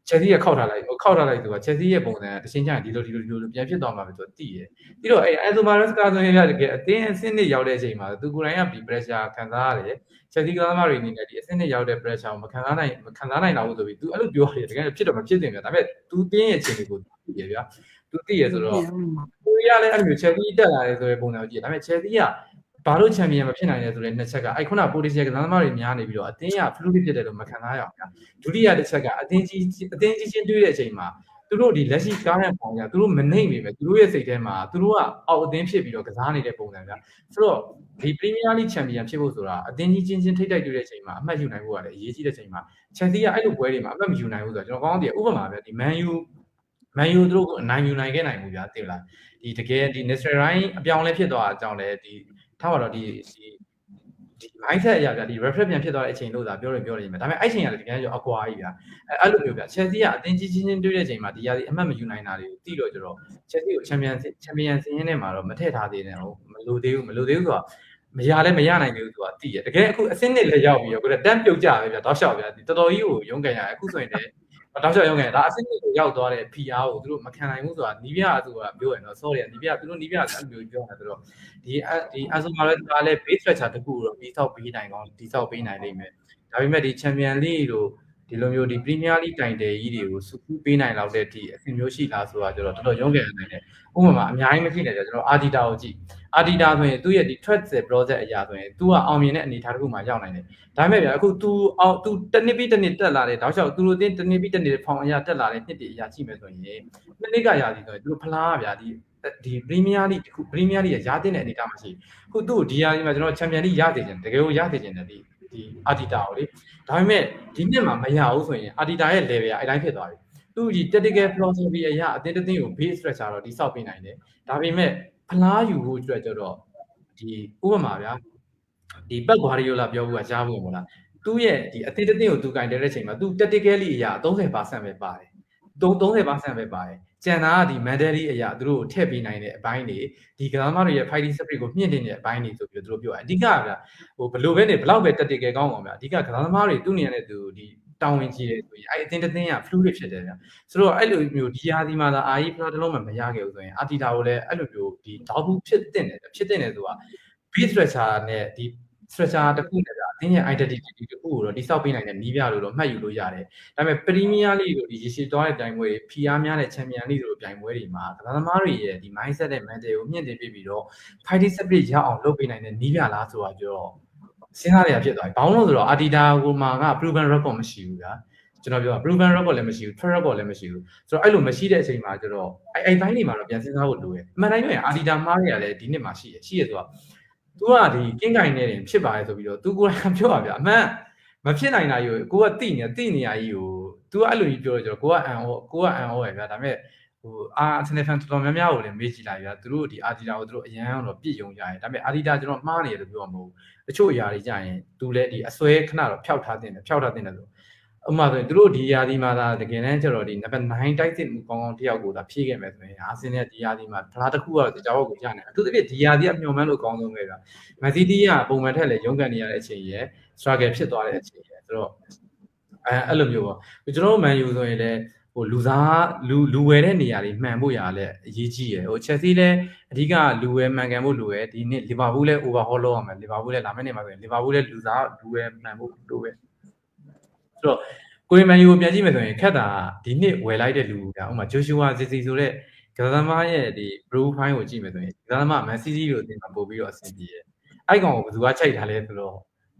Chelsea ကခောက်ထားလိုက်ခောက်ထားလိုက်သူက Chelsea ရဲ့ပုံစံတချင်းချင်ဒီလိုဒီလိုဒီလိုပြန်ဖြစ်သွားမှာပဲသူသိတယ်ပြီးတော့အဲ Enzo Maresca ဆိုရင်ရတကယ်အသင်းအဆင့်နှစ်ရောက်တဲ့အချိန်မှာသူကိုယ်တိုင်ကဒီ pressure ခံစားရတယ် Chelsea ကစားသမားတွေအနေနဲ့ဒီအဆင့်နှစ်ရောက်တဲ့ pressure ကိုမခံစားနိုင်မခံစားနိုင်တော့ဘူးဆိုပြီးသူအဲ့လိုပြောရတယ်တကယ်ဖြစ်တော့မဖြစ်တင်ပြဒါပေမဲ့သူတင်းရဲ့အခြေအနေကိုသိရဗျာ သူသိရဆိုတော့ကိုရီးယားလည်းအဲ့လိုမျိုး Chelsea တက်လာတယ်ဆိုတဲ့ပုံစံကိုကြည့်ဒါပေမဲ့ Chelsea ကဘာလို့ချန်ပီယံမဖြစ်နိုင်လဲဆိုတဲ့နှစ်ချက်ကအဲ့ခုနပိုလီစီကစားသမားတွေများနေပြီးတော့အသင်းက fluid ဖြစ်တယ်လို့မခံစားရအောင်ဗျာဒုတိယတစ်ချက်ကအသင်းကြီးအသင်းကြီးချင်းတွေ့တဲ့အချိန်မှာသူတို့ဒီလက်ရှိကားတဲ့ပုံကသူတို့မနှိမ့်နေပဲသူတို့ရဲ့စိတ်ထဲမှာသူတို့ကအောက်အသင်းဖြစ်ပြီးတော့ကစားနေတဲ့ပုံစံဗျာဆိုတော့ဒီ Premier League Champion ဖြစ်ဖို့ဆိုတာအသင်းကြီးချင်းချင်းထိတ်တိုက်တွေ့တဲ့အချိန်မှာအမှတ်ယူနိုင်ဖို့ကလည်းအရေးကြီးတဲ့အချိန်မှာ Chelsea ကအဲ့လိုပွဲတွေမှာအမှတ်မယူနိုင်ဘူးဆိုတော့ကျွန်တော်ကောင်းတယ်ဥပမာပဲဒီ Man U Man U တို့ကအနိုင်ယူနိုင်ခဲ့နိုင်ဘူးဗျာသိလားဒီတကယ်ဒီ Nestor Ryan အပြောင်းလဲဖြစ်သွားအကြောင်းလဲဒီထားပါတော့ဒီဒီဒီ mindset အရာဗျာဒီ reference ပြန်ဖြစ်သွားတဲ့အချိန်လို့သာပြောရပြောရမယ်ဒါပေမဲ့အဲ့ချိန်ကလည်းတကယ်ကြောအကွာကြီးဗျာအဲ့လိုမျိုးဗျာ Chelsea ကအသင်းကြီးချင်းချင်းတွေ့တဲ့အချိန်မှာဒီရာဒီအမှတ်မယူနိုင်တာတွေကိုသိတော့ကြတော့ Chelsea ကို Champion Champion စင်းရင်းထဲမှာတော့မထည့်ထားသေးတယ်ဟုတ်မလိုသေးဘူးမလိုသေးဘူးဆိုတာမရလဲမရနိုင်ဘူးဆိုတာသိရတကယ်အခုအစင်းနဲ့လည်းရောက်ပြီးတော့ကိုယ်တန်းပြုတ်ကြပဲဗျာတောက်လျှောက်ဗျာဒီတော်တော်ကြီးကိုရုန်းကန်ရတယ်အခုဆိုရင်လည်း တောက်လျှောက်ရုန်းကန်ဒါအစင်းကိုရောက်သွားတဲ့ PR ကိုသူတို့မခံနိုင်ဘူးဆိုတာနီးပြအသူကပြောရတော့ sorry နီးပြသူတို့နီးပြကအဲ့လိုပြောတာဆိုတော့ဒီဒီအဆူမာလည်းဒါလည်း base structure တခုတော့ပြီးဆောက်ပေးနိုင်ကောင်းဒီဆောက်ပေးနိုင်လိမ့်မယ်ဒါပေမဲ့ဒီ Champion League တို့ဒီလိုမျိုးဒီ Premier League တိုင်တယ်ကြီးတွေကိုစုခုပေးနိုင်လောက်တဲ့ဒီအဆင့်မျိုးရှိလားဆိုတာကျတော့တော်တော်ရုန်းကန်နိုင်တယ်ဥပမာအများကြီးမရှိနေကြကျွန်တော် Ardita ကိုကြည့် Ardita ဆိုရင်သူ့ရဲ့ဒီ threat project အရာဆိုရင် तू ကအောင်မြင်တဲ့အနေအထားတစ်ခုမှရောက်နိုင်တယ်ဒါပေမဲ့ဗျာအခု तू အောင် तू တစ်နှစ်ပြီးတစ်နှစ်တက်လာတဲ့တောက်လျှောက် तू တို့တင်းတစ်နှစ်ပြီးတစ်နှစ်ဖောင်အရာတက်လာတဲ့နှစ်တွေအရာကြည့်မယ်ဆိုရင်နှစ်နှစ်ကရာစီဆိုရင်သူတို့ဖလားဗျာဒီဒီ Premier League တခု Premier League ရရတဲ့အနေအထားမရှိခုသူ့ဒီယာဒီမှာကျွန်တော် Champion League ရသေးတယ်တကယ်ကိုရသေးတယ်ဒီဒီ Ardita ကိုလေဒါပေမဲ့ဒီနှစ်မှာမရဘူးဆိုရင် Ardita ရဲ့ level ကအဲ့တိုင်းဖြစ်သွားပြီသူဒီ tactical philosophy အရာအတင်းတင်းကို base structure တော့ဒီဆောက်ပေးနိုင်တယ်ဒါပေမဲ့ ဖလားယူဖို့အတွက်ကျတော့ဒီဥပမာဗျာဒီပက်ဂွာရီယိုလာပြောဘူးကကြားဘူးမို့လားသူ့ရဲ့ဒီအတင်းတင်းကိုသူကင်တဲ့ချိန်မှာသူ tactically အရာ30%ပဲပါတယ်30%ပဲပါတယ်ကျန်တာကဒီ mandatory အရာသူတို့ထည့်ပေးနိုင်တဲ့အပိုင်းတွေဒီကစားသမားတွေရဲ့ fighting spirit ကိုမြင့်တင်တဲ့အပိုင်းတွေဆိုပြီးတော့သူတို့ပြောတယ်အဓိကကဗျာဟိုဘလို့ပဲနေဘလောက်ပဲ tactical ကောင်းအောင်ဗျာအဓိကကစားသမားတွေသူ့နေရာနဲ့သူဒီ တောင်းဝင်ကြီးတယ်ဆိုရင်အဲ့အတင်းတင်းက fluid ဖြစ်တယ်ဗျာဆိုတော့အဲ့လိုမျိုးဒီယာဒီမှာသာအာကြီးဖလားတစ်လုံးမှမရခဲ့ဘူးဆိုရင်အာတီတာကိုလည်းအဲ့လိုမျိုးဒီတောက်ဘူးဖြစ်တင်တယ်ဖြစ်တင်တယ်ဆိုတာ beat stretcher နဲ့ဒီ stretcher တစ်ခုနဲ့ဗျာအတင်းရဲ့ identity တစ်ခုကိုတော့ဒီစောက်ပေးနိုင်တဲ့နီးပြလို့တော့မှတ်ယူလို့ရတယ်ဒါပေမဲ့ Premier League လို့ဒီရေရှည်သွားတဲ့ပြိုင်ပွဲတွေ PR များတဲ့ Champion League လို့ပြိုင်ပွဲတွေမှာကစားသမားတွေရဲ့ဒီ mindset နဲ့ mental ကိုမြင့်တင်ပြပြီးတော့ fighting spirit ရအောင်လုပ်ပေးနိုင်တဲ့နီးပြလားဆိုတာကြတော့ စဉ်းစားရဖြစ်သွားပြီ။ဘာလို့လဲဆိုတော့ Adida ကိုမှာက proven record မရှိဘူးဗျာ။ကျွန်တော်ပြောတာ proven record လည်းမရှိဘူး track record လည်းမရှိဘူး။ဆိုတော့အဲ့လိုမရှိတဲ့အချိန်မှာကျတော့အဲ့အဲ့ဘိုင်းတွေမှာတော့ပြန်စဉ်းစားဖို့လိုတယ်။အမှန်တိုင်းပြောရင် Adida မားတွေကလည်းဒီနှစ်မှာရှိရရှိရဆိုတော့ तू ကဒီကင်းကင်နေတယ်ဖြစ်ပါတယ်ဆိုပြီးတော့ तू ကိုယ်တိုင်ပြောပါဗျာ။အမှန်မဖြစ်နိုင်တာယူကိုကတိနေတိနေရကြီးကို तू ကအဲ့လိုကြီးပြောတော့ကျတော့ကိုကအန်ဟောကိုကအန်ဟောရဗျာဒါပေမဲ့ ဟိုအာဆန်နယ်ဖန်တော်တော်များများကိုလည်းမေးကြည့်လိုက်ဗျာသူတို့ဒီအာဒီတာကိုသူတို့အရန်တော့ပြည့်ယုံကြတယ်ဒါပေမဲ့အာဒီတာကျွန်တော်မှားနေတယ်လို့ပြောမှာမဟုတ်ဘူးတချို့အရာတွေကြာရင်သူလည်းဒီအစွဲခဏတော့ဖျောက်ထားတင်တယ်ဖျောက်ထားတင်တယ်ဆိုဥပမာဆိုရင်သူတို့ဒီယာဒီမှာသာတကယ်တမ်းကျတော့ဒီနံပါတ်9တိုက်စစ်မှုကောင်းကောင်းတယောက်ကိုသာဖြည့်ခဲ့မယ်ဆိုရင်အာဆင်ရဲ့ဒီယာဒီမှာဖလားတစ်ခုကတော့ကြောက်ကိုကြာနေအထူးသဖြင့်ဒီယာဒီကမျှော်မှန်းလို့ကောင်းဆုံးပဲဗျာမန်စီးတီးကပုံမှန်ထက်လည်းရုန်းကန်နေရတဲ့အချိန်ရယ် struggle ဖြစ်သွားတဲ့အချိန်ရယ်ဆိုတော့အဲအဲ့လိုမျိုးပေါ့ကျွန်တော်တို့မန်ယူဆိုရင်လည်း ဟိုလူစားလူလူဝယ်တဲ့နေရာတွေမှန်ဖို့ရလဲအရေးကြီးရယ်ဟိုချက်စီလည်းအဓိကလူဝယ်မှန်ကန်ဖို့လိုရယ်ဒီနေ့လီဗာပူးလည်း overhaul လုပ်ရမယ်လီဗာပူးလည်းလာမယ့်နေ့မှာဆိုရင်လီဗာပူးလည်းလူစားလူဝယ်မှန်ဖို့လိုပဲဆိုတော့ကိုရီမန်ယူကိုပြန်ကြည့်မယ်ဆိုရင်ခက်တာဒီနှစ်ဝယ်လိုက်တဲ့လူကဥပမာဂျိုရှူဝါစီစီဆိုတဲ့ကစားသမားရဲ့ဒီ blue fine ကိုကြည့်မယ်ဆိုရင်ကစားသမားမန်စီးစီးကိုတင်တာပို့ပြီးတော့အဆင်ပြေတယ်အဲ့ကောင်ကိုဘယ်သူကချိန်ထားလဲဆိုတော့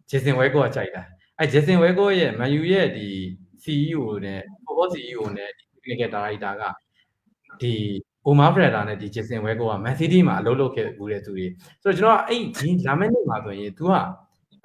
ဂျေဆင်ဝဲကောကချိန်တာအဲ့ဂျေဆင်ဝဲကောရဲ့မန်ယူရဲ့ဒီ CEO နဲ့ football CEO နဲ့ technical director ကဒီ Omar Freda နဲ့ဒီ Jason Wego က Man City မှာအလုပ်လုပ်ခဲ့ဘူးတဲ့သူတွေဆိုတော့ကျွန်တော်အဲ့ဒီလာမယ့်နေ့မှာဆိုရင် तू က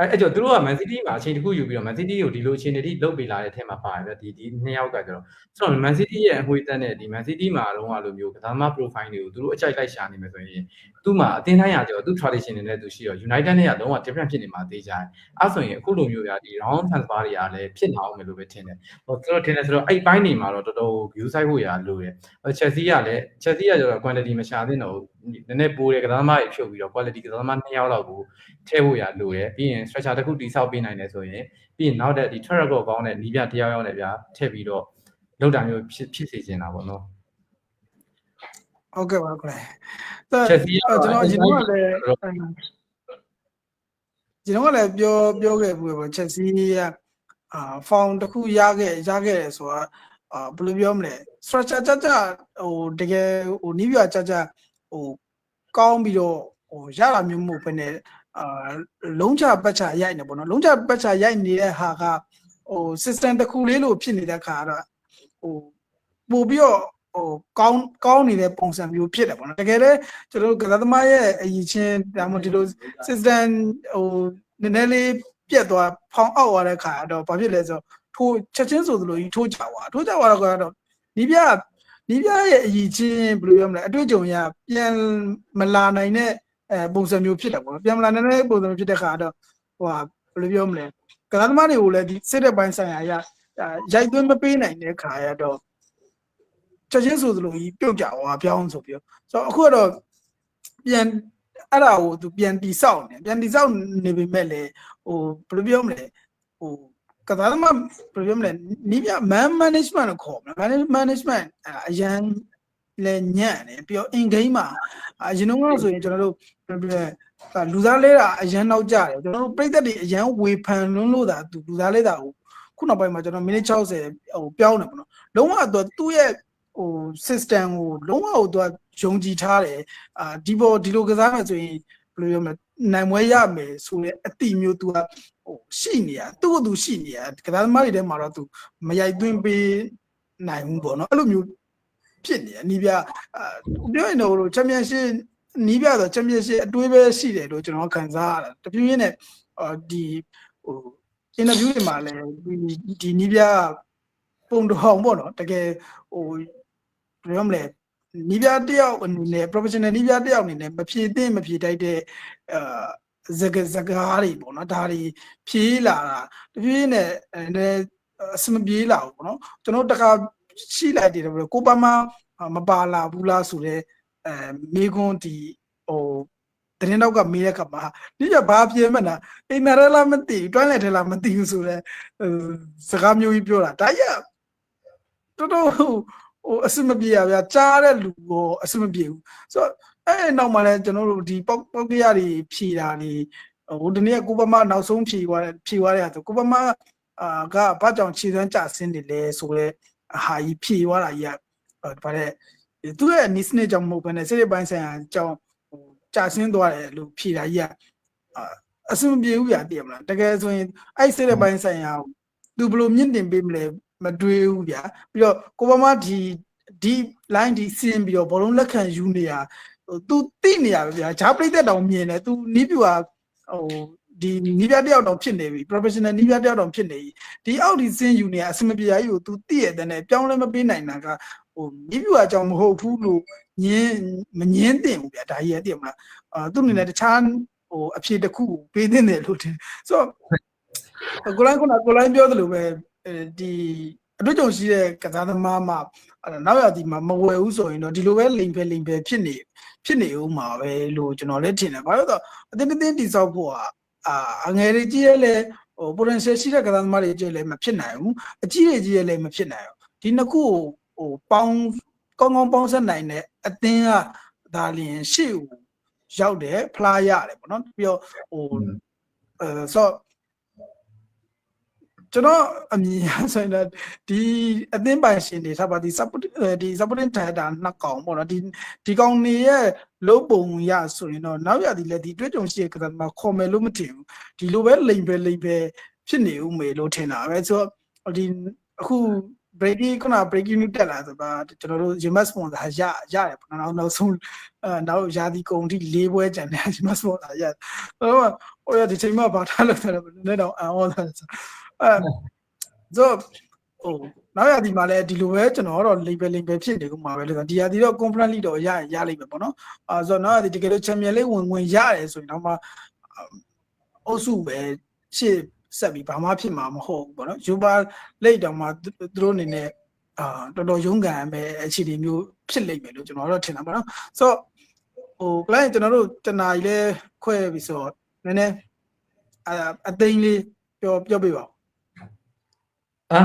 အဲ့အဲ့ကြောင့်သူတို့က Man City မှာအချိန်တစ်ခုယူပြီးတော့ Man City ကိုဒီလိုအချိန်တွေလုပ်ပေးလာတဲ့အထက်မှာပါတယ်ဗျဒီဒီနှစ်ယောက်ကကျတော့ဆိုတော့ Man City ရဲ့အငွေတက်နဲ့ဒီ Man City မှာတော့အလိုမျိုးကစားသမား profile တွေကိုသူတို့အကြိုက်လိုက်ရှာနေမယ်ဆိုရင်သူ့မှာအတင်းတိုင်းရကျတော့သူ tradition တွေနဲ့သူရှိတော့ United နဲ့ကလုံးဝ different ဖြစ်နေမှာသိကြတယ်အဲ့ဆိုရင်အခုလိုမျိုးပြဒီ round transfer တွေကလည်းဖြစ်လာအောင်မယ်လို့ပဲထင်တယ်ဟိုသူတို့ထင်တယ်ဆိုတော့အဲ့ပိုင်းနေမှာတော့တော်တော် view site ဖို့ရလိုတယ်ဟို Chelsea ကလည်း Chelsea ကကျတော့ quantity မရှာသင့်တော့နည်းနည်းပိုးတဲ့ကစားသမားတွေဖြုတ်ပြီးတော့ quality ကစားသမား2ယောက်လောက်ကိုထည့်ဖို့ရလိုတယ်ပြီးရင် structure တစ်ခုတိဆောက်ပေးနိုင်တယ်ဆိုရင်ပြီးရင်နောက်တဲ့ဒီ track record ကောင်းတဲ့နီးပြတယောက်ယောက်နဲ့ဗျာထည့်ပြီးတော့လောက်တာမျိုးဖြစ်ဖြစ်စေချင်တာပေါ့နော်ဟုတ်ကဲ့ပါကိုယ်အဲ Chelsea ကကျွန်တော်အရင်ကလည်းကျွန်တော်ကလည်းပြောပြောခဲ့ဘူးပေါ့ချက်စီကအာဖောင်တစ်ခုရခဲ့ရခဲ့တယ်ဆိုတာအာဘယ်လိုပြောမလဲ structure ကြကြဟိုတကယ်ဟိုနီးပြကြကြဟိုကောင်းပြီးတော့ဟိုရတာမျိုးမဟုတ်ဘဲနဲ့ အာလုံးချပတ်ချရိုက်နေပေါ့နော်လုံးချပတ်ချရိုက်နေတဲ့ဟာကဟို system တစ်ခုလေးလို့ဖြစ်နေတဲ့ခါကတော့ဟိုပို့ပြီးတော့ဟိုကောင်းကောင်းနေတဲ့ပုံစံမျိုးဖြစ်တယ်ပေါ့နော်တကယ်လည်းကျွန်တော်တို့ကစားသမားရဲ့အရင်ချင်းဒါမှမဟုတ်ဒီလို system ဟိုနည်းနည်းလေးပြတ်သွားဖောင်းအောက်သွားတဲ့ခါတော့ဘာဖြစ်လဲဆိုတော့ထိုးချက်ချင်းဆိုသလိုကြီးထိုးကြသွားထိုးကြသွားတော့ကတော့နီးပြနီးပြရဲ့အရင်ချင်းဘယ်လိုပြောမလဲအတွေ့အကြုံရပြန်မလာနိုင်တဲ့ အဲပုံစံမျိုးဖြစ်တယ်ပေါ့နော်ပြန်မလာနိုင်တဲ့ပုံစံမျိုးဖြစ်တဲ့ခါတော့ဟိုဟာဘယ်လိုပြောမလဲကစားသမားတွေကိုလည်းဒီစစ်တဲ့ပိုင်းဆိုင်ရာရရိုက်သွင်းမပေးနိုင်တဲ့ခါရတော့ချက်ချင်းဆိုသလိုကြီးပြုတ်ကြသွားပြောင်းဆိုပြီးတော့ဆိုတော့အခုကတော့ပြန်အဲ့ဒါကိုသူပြန်တိဆောက်နေပြန်တိဆောက်နေပေမဲ့လေဟိုဘယ်လိုပြောမလဲဟိုကစားသမားဘယ်လိုပြောမလဲနီးပြ man management ကိုခေါ်မလား management အရန် လဲညံ့တယ်ပြီးတော့ in game မှာအရင်တော့ဆိုရင်ကျွန်တော်တို့ဘယ်လိုပြောလဲလူသားလဲတာအရန်နောက်ကြတယ်ကျွန်တော်တို့ပြိသက်တွေအရန်ဝေဖန်လွန်းလို့တာသူလူသားလဲတာကိုခုနောက်ပိုင်းမှာကျွန်တော်မိနစ်60ဟိုပြောင်းတယ်ပေါ့နော်လုံးဝတော့သူ့ရဲ့ဟို system ကိုလုံးဝဟိုသူကယုံကြည်ထားတယ်အာဒီပေါ်ဒီလိုကစားမယ်ဆိုရင်ဘယ်လိုပြောမလဲနိုင်မွဲရမယ်ဆိုတဲ့အတိမျိုးသူကဟိုရှိနေရသူ့ကိုသူရှိနေရကစားသမားတွေထဲမှာတော့သူမရိုက်သွင်းပေးနိုင်ဘူးပေါ့နော်အဲ့လိုမျိုး ဖြစ်နေနီးပြအာပြောရင်တော့ချန်ပီယံရှစ်နီးပြတော့ချန်ပီယံရှစ်အတွေးပဲရှိတယ်လို့ကျွန်တော်ခံစားရတာတပြင်းပြင်းနဲ့အာဒီဟို interview တွေမှာလည်းဒီဒီနီးပြပုံတော်ပေါ့နော်တကယ်ဟိုဘယ်လိုမလဲနီးပြတယောက်အနေနဲ့ professional နီးပြတယောက်အနေနဲ့မဖြည့်သင့်မဖြည့်တိုက်တဲ့အာဇကဇကားတွေပေါ့နော်ဒါတွေဖြည့်လာတာတပြင်းနဲ့အဲအစမပြေးလာဘူးပေါ့နော်ကျွန်တော်တခါ ရှိလိုက်တယ်ဘယ်ကိုပမာမပါလာဘူးလားဆိုတော့အဲမိကွန်းဒီဟိုတရင်တော့ကမေးတဲ့ခါမှာဒီကဘာပြေမနာအိမ်နာရလားမသိဘူးတွန်းလက်ထဲလားမသိဘူးဆိုတော့စကားမျိုးကြီးပြောတာဒါရတော်တော်ဟိုအစမပြေရဗျာကြားတဲ့လူကိုအစမပြေဘူးဆိုတော့အဲ့နောက်မှလည်းကျွန်တော်တို့ဒီပေါက်ပေါက်ကရတွေဖြည်တာတွေဟိုဒီနေ့ကိုပမနောက်ဆုံးဖြည်သွားတယ်ဖြည်သွားတယ်ဆိုကိုပမအာကဘာကြောင့်ခြေစမ်းကြဆင်းနေလဲဆိုတော့ ဟာကြီးဖြည်သွားတာကြီးကဗါတဲ့သူ့ရဲ့နီးစနစ်ကြောင့်မဟုတ်ဘဲနဲ့စိတ်ရပိုင်းဆိုင်ရာကြောင့်ဟိုကြာဆင်းသွားတယ်လို့ဖြည်တာကြီးကအစမပြေဘူးဗျာတည်မလားတကယ်ဆိုရင်အဲ့စိတ်ရပိုင်းဆိုင်ရာသူဘလို့မြင့်တင်ပေးမလဲမတွေးဘူးဗျာပြီးတော့ကိုပမဒီဒီ line ဒီဆင်းပြီးတော့ဘောလုံးလက်ခံယူနေရဟို तू တိနေရပဲဗျာဂျားပရိသတ်တောင်မြင်တယ် तू နီးပြူဟာဟို ဒီနီးပြတယောက်တောင်ဖြစ်နေပြီ professional နီးပြတယောက်တောင်ဖြစ်နေပြီဒီအောက်ဒီဆင်းယူနေရအစမပြေကြီးကို तू တိရတဲ့နဲ့ပြောင်းလဲမပေးနိုင်တာကဟိုနီးပြူအကြောင်းမဟုတ်ဘူးလို့ညင်းမညင်းတင်ဘူးဗျာဒါကြီးရတည်မလားအာသူ့အနေနဲ့တခြားဟိုအဖြေတစ်ခုပေးသင့်တယ်လို့ထင်ဆိုတော့ကိုလိုင်းကကိုလိုင်းပြောသလိုပဲဒီအတွေ့အကြုံရှိတဲ့ကစားသမားမှနောက်ရသည်မှာမဝယ်ဘူးဆိုရင်တော့ဒီလိုပဲလိမ်ပဲလိမ်ပဲဖြစ်နေဖြစ်နေဦးမှာပဲလို့ကျွန်တော်လည်းထင်တယ်။ဘာလို့လဲဆိုတော့အတင်းတင်းတိဆောက်ဖို့อ่ะ အာအငယ်တွေကြီးရဲလဲဟို potential ရှိတဲ့ကစားသမားတွေကြီးလဲမဖြစ်နိုင်ဘူး။အကြီးတွေကြီးရဲလဲမဖြစ်နိုင်ဘူး။ဒီနှစ်ခုကိုဟိုပေါင်းကောင်းကောင်းပေါင်းဆက်နိုင်တဲ့အသင်းကဒါလျင်ရှေ့ကိုရောက်တယ်ဖလားရတယ်ပေါ့နော်။ပြီးတော့ဟိုအဲဆို ကျွန်တော်အမြင်အဆိုရင်ဒီအသင်းပိုင်ရှင်တွေထားပါဒီ support ဒီ supporting data နှစ်ကောင်ပေါ့နော်ဒီဒီကောင်နေရဲ့လုံးပုံရဆိုရင်တော့နောက်ရသည်လည်းဒီတွေ့ကြုံရှိတဲ့ကစားသမားခေါ်မယ်လို့မထင်ဘူးဒီလိုပဲလိမ်ပဲလိမ်ပဲဖြစ်နေဦးမယ်လို့ထင်တာပဲဆိုတော့ဒီအခု breaking ခုန breaking news တက်လာဆိုတော့ကျွန်တော်တို့ James sponsor ရရတယ်ပေါ့နော်နောက်ဆုံးအဲနောက်ရာသီကုန်ထိ၄ပွဲကျန်တယ် James sponsor ရဟိုဟိုရဒီချိန်မှာဘာထားလို့ဆိုတော့နည်းတော့အံ့ဩတာဆို အဲဆိုဟိုနောက်ရဒီမှာလည်းဒီလိုပဲကျွန်တော်တော့ label label ဖြစ်နေကုန်မှာပဲလို့ဆိုဒီရဒီတော့ conference league တော့ရရလိမ့်မယ်ပေါ့နော်အဲဆိုတော့နောက်ရဒီတကယ်လို့ champion league ဝင်ဝင်ရတယ်ဆိုရင်တော့မှအုပ်စုပဲရှေ့ဆက်ပြီးဘာမှဖြစ်မှာမဟုတ်ဘူးပေါ့နော် Europa League တောင်မှသူတို့အနေနဲ့အာတော်တော်ရုန်းကန်ပဲအခြေအနေမျိုးဖြစ်လိမ့်မယ်လို့ကျွန်တော်တော့ထင်တာပေါ့နော်ဆိုတော့ဟို client ကျွန်တော်တို့တနာကြီးလဲခွဲပြီးဆိုတော့နည်းနည်းအအသိန်းလေးပြောပြောပြပါဦး အာ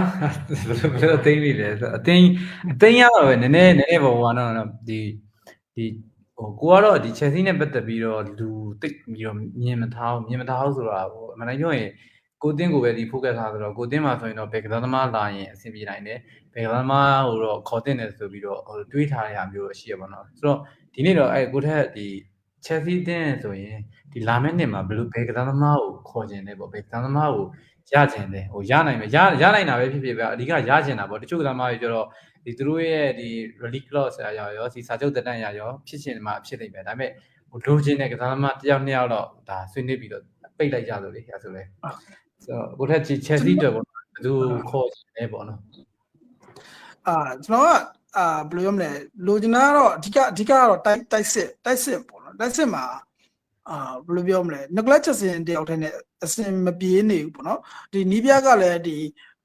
ဘယ်လိုဘယ်လိုအသိမိလဲဆိုအသိအသိရတော့ပဲနည်းနည်းနည်းနည်းပေါ့ဟိုကတော့ဒီဒီဟိုကိုကတော့ဒီ Chelsea နဲ့ပတ်သက်ပြီးတော့လူတိတ်ပြီးတော့မြင်မထားဘူးမြင်မထားဘူးဆိုတာဟိုအမှန်တိုင်းပြောရင်ကိုတင်းကိုပဲဒီ focus ထားဆိုတော့ကိုတင်းမှာဆိုရင်တော့ဘယ်ကစားသမားလာရင်အဆင်ပြေနိုင်တယ်ဘယ်ကစားသမားဟိုတော့ခေါ်တင်တယ်ဆိုပြီးတော့ဟိုတွေးထားရမျိုးရှိရပါတော့ဆိုတော့ဒီနေ့တော့အဲကိုထက်ဒီ Chelsea တင်းဆိုရင်ဒီလာမယ့်နှစ်မှာဘယ်လိုဘယ်ကစားသမားကိုခေါ်ကျင်လဲပေါ့ဘယ်ကစားသမားကို ရကျင်တယ်ဟိုရနိုင်မယ်ရရနိုင်တာပဲဖြစ်ဖြစ်ပဲအဓိကရကျင်တာပေါ့တချို့ကစားသမားတွေကျတော့ဒီသူတို့ရဲ့ဒီ release clause ဆရာရောရောဒီစာချုပ်တက်တန်းရရောဖြစ်ချင်မှာဖြစ်နေပဲဒါပေမဲ့ဟိုလိုချင်တဲ့ကစားသမားတစ်ယောက်နှစ်ယောက်တော့ဒါဆွေးနွေးပြီးတော့ပိတ်လိုက်ကြလို့လေအဲဆိုလဲဆိုတော့ကိုထက် Chelsea အတွက်ပေါ့ဘယ်သူခေါ်နေပေါ့နော်အာကျွန်တော်ကအာဘယ်လိုပြောမလဲလိုချင်တာကတော့အဓိကအဓိကကတော့တိုက်တိုက်စစ်တိုက်စစ်ပေါ့နော်တိုက်စစ်မှာ အာဘယ်လိုပြောမလဲ neglect ချက်စင်တယောက်တည်းနဲ့အစင်မပြေးနေဘူးပေါ့နော်ဒီနီးပြကလည်းဒီ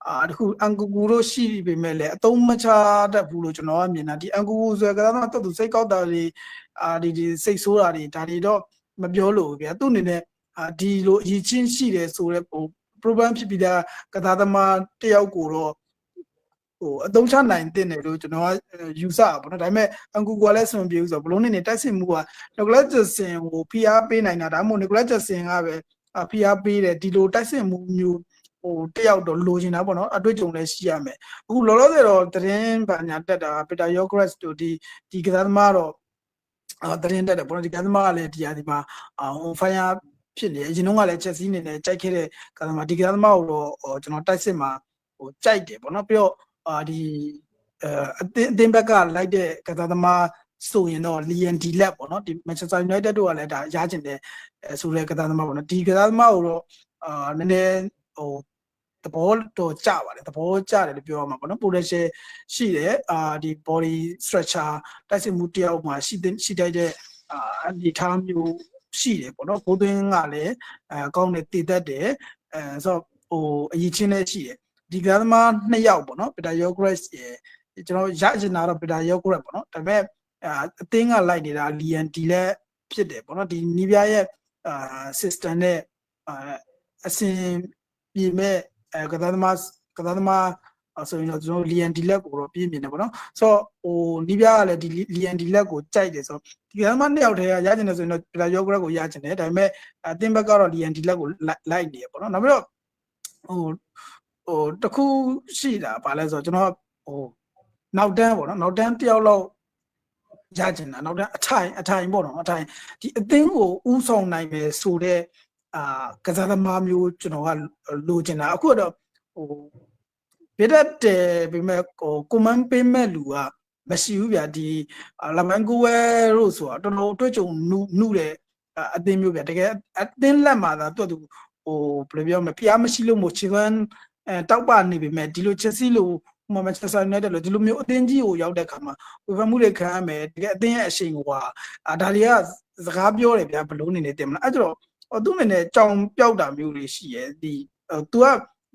အာတခုအန်ကူကူတို့ရှိပေမဲ့လည်းအတုံးမချတတ်ဘူးလို့ကျွန်တော်ကမြင်တာဒီအန်ကူကူဆိုရကစားတော့တော်သူစိတ်ကောက်တာတွေအာဒီဒီစိတ်ဆိုးတာတွေဒါတွေတော့မပြောလို့ဘူးဗျာသူ့အနေနဲ့အာဒီလိုအရေးချင်းရှိတယ်ဆိုတော့ဟို program ဖြစ်ပြီးသားကသာသမားတယောက်ကိုတော့ ဟိုအသုံးချနိုင်တဲ့တယ်လို့ကျွန်တော်ကယူဆပါဘောနော်ဒါပေမဲ့အန်ကူကလည်းဆွန်ပြေဘူးဆိုတော့ဘလုံးနေနေတိုက်စစ်မှုကနီကိုလတ်ဂျက်ဆင်ကိုဖိအားပေးနိုင်တာဒါမှမဟုတ်နီကိုလတ်ဂျက်ဆင်ကပဲအဖိအားပေးတယ်ဒီလိုတိုက်စစ်မှုမျိုးဟိုတယောက်တော့လိုချင်တာပေါ့နော်အတွေ့အကြုံလည်းရှိရမယ်အခုလောလောဆယ်တော့သတင်းပညာတက်တာပီတာယောဂရက်တို့ဒီဒီကစားသမားတော့အာသတင်းတက်တယ်ပေါ့နော်ဒီကစားသမားကလည်းဒီဟာဒီမှာအာဟိုဖိုင်ယာဖြစ်နေအရင်တုန်းကလည်းချက်စီးနေနေကြိုက်ခဲ့တဲ့ကစားသမားဒီကစားသမားကိုတော့ဟိုကျွန်တော်တိုက်စစ်မှာဟိုကြိုက်တယ်ပေါ့နော်ပြီးတော့ အာဒီအဲအသင်းအသင်းဘက်ကလိုက်တဲ့ကစားသမားဆိုရင်တော့ Lian D Lab ပေါ့နော်ဒီ Manchester United တို့ကလည်းဒါရကျင်တယ်အဲဆိုတဲ့ကစားသမားပေါ့နော်ဒီကစားသမားကိုတော့အာနည်းနည်းဟိုသဘောတော့ကြပါတယ်သဘောကြတယ်လို့ပြောရမှာပေါ့နော် potential ရှိတယ်အာဒီ body structure တိုက်စစ်မှုတယောက်မှာရှိတဲ့ရှိတဲ့အာအနေထားမျိုးရှိတယ်ပေါ့နော်ဘိုးသွင်းကလည်းအဲကောင်းတယ်တည်တတ်တယ်အဲဆိုတော့ဟိုအရေးချင်းလည်းရှိတယ် ဒီကစားသမားနှစ်ယောက်ပေါ့နော်ပီတာယောဂရက်ရယ်ကျွန်တော်ရချင်တာတော့ပီတာယောဂရက်ပေါ့နော်ဒါပေမဲ့အာအသင်းကလိုက်နေတာလီယန်ဒီလည်းဖြစ်တယ်ပေါ့နော်ဒီနီးပြရဲ့အာ system နဲ့အာအစင်ပြေမဲ့အဲကစားသမားကစားသမားအဲ့ဆိုရင်တော့ကျွန်တော်လီယန်ဒီလက်ကိုတော့ပြင်းပြင်းတယ်ပေါ့နော်ဆိုတော့ဟိုနီးပြကလည်းဒီလီယန်ဒီလက်ကိုကြိုက်တယ်ဆိုတော့ဒီကမှနှစ်ယောက်တည်းကရကျင်တယ်ဆိုရင်တော့ပလာယောဂရက်ကိုရကျင်တယ်ဒါပေမဲ့အသင်းဘက်ကတော့လီယန်ဒီလက်ကိုလိုက်နေရပေါ့နော်နောက်ပြီးတော့ဟို ဟိုတခုရှိတာဗာလဲဆိုတော့ကျွန်တော်ဟိုနောက်တန်းပေါ့နော်နောက်တန်းတယောက်လောက်ရကျင်တာနောက်တန်းအထိုင်အထိုင်ပေါ့နော်အထိုင်ဒီအသင်းကိုဥဆောင်နိုင်မယ်ဆိုတော့အာကစားသမားမျိုးကျွန်တော်ကလိုချင်တာအခုတော့ဟိုပြတ်တယ်ပေမဲ့ဟိုကွန်မန်ပေးမဲ့လူကမရှိဘူးဗျာဒီလမန်ကူဝဲလို့ဆိုတာတော်တော်တွေ့ကြုံနုနုတဲ့အသင်းမျိုးဗျာတကယ်အသင်းလက်မှာသာသူ့သူဟိုဘယ်လိုပြောမလဲဖျားမရှိလို့မို့ခြေစွမ်း အဲတောက်ပနေပေမဲ့ဒီလိုချက်စီလို့မမချက်ဆာနေတဲ့လို့ဒီလိုမျိုးအသင်းကြီးကိုရောက်တဲ့ခါမှာဝေဖန်မှုတွေခံရမယ်တကယ်အသင်းရဲ့အရှိန်ကအာဒါတွေကစကားပြောတယ်ဗျာဘလို့နေနေတင်မလားအဲ့တော့ဟိုသူ့အနေနဲ့ကြောင်ပြောက်တာမျိုးတွေရှိရဲ့ဒီသူက